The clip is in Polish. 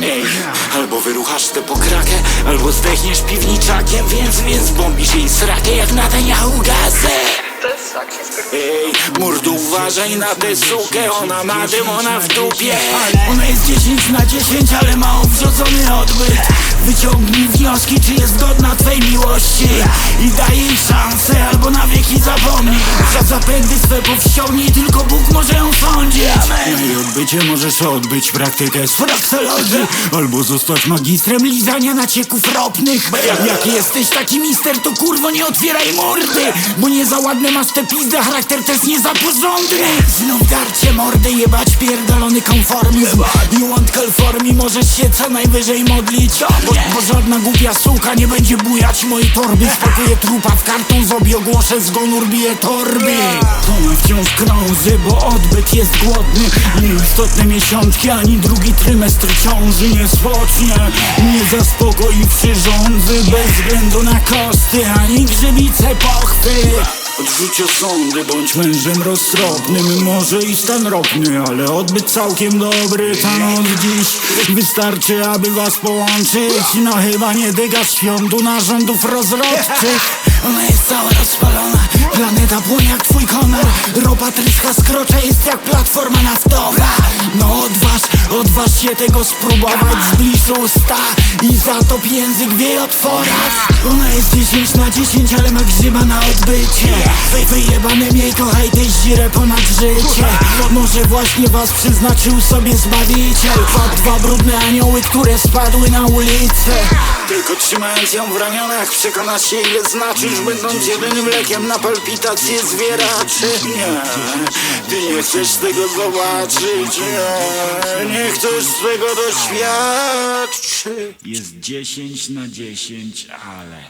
Ej, albo wyruchasz tę pokrakę, albo zdechniesz piwniczakiem Więc, więc bombisz jej srakę jak Netanyahu gazę. Ej, mordu uważaj na tę sukę, ona ma demona w dupie. Ona jest 10 na 10, ale ma obwrzodzony odbyt. Wyciągnij wnioski, czy jest godna twej miłości. I daj jej szansę, albo na wieki zapomnij. Za zapędy swe powściągnij, tylko Bóg może ją sądzić Możesz odbyć praktykę z fraksologii Albo zostać magistrem lizania nacieków ropnych. Jak jesteś taki mister, to kurwo nie otwieraj mordy Bo nie za ładne masz te pizdy, a charakter też nie za porządny. Znów darcie mordy, jebać pierdolony konformizm. You want call for me, możesz się co najwyżej modlić. Bo, bo żadna głupia suka nie będzie bujać mojej torby. Spakuję trupa w karton, zrobię ogłoszę zgon, urbiję torby. Ona wciąż krąży, bo odbyt jest głodny Nieistotne miesiączki, ani drugi trymestr ciąży Nie spocznie, nie zaspokoi przyrządzy Bez względu na koszty, ani grzybice pochwy. Odrzuć osądy, bądź mężem roztropnym. Może i stan ropny, ale odbyt całkiem dobry. Ta noc dziś wystarczy, aby was połączyć. No chyba nie dygasz świątu narządów rozrodczych. Ona jest cała rozpalona, planeta płonie jak Ropa tryska skrocza, jest jak platforma naftowa. No odważ, odważ się tego spróbować Zbliż usta i zatop język w jej otworach Ona jest 10 na 10, ale ma grzyba na odbycie. Wy, Wyjebane miej, kochaj tę zirę ponad życie. Może właśnie was przyznaczył sobie Zbawiciel. Dwa, dwa brudne anioły, które spadły na ulicę. Tylko trzymając ją w ramionach przekonasz się ile znaczysz. Będąc jedynym lekiem na palpitacje zwieraczy. Nie, ty nie chcesz tego zobaczyć. Nie, nie chcesz tego doświadczyć Jest 10 na 10, ale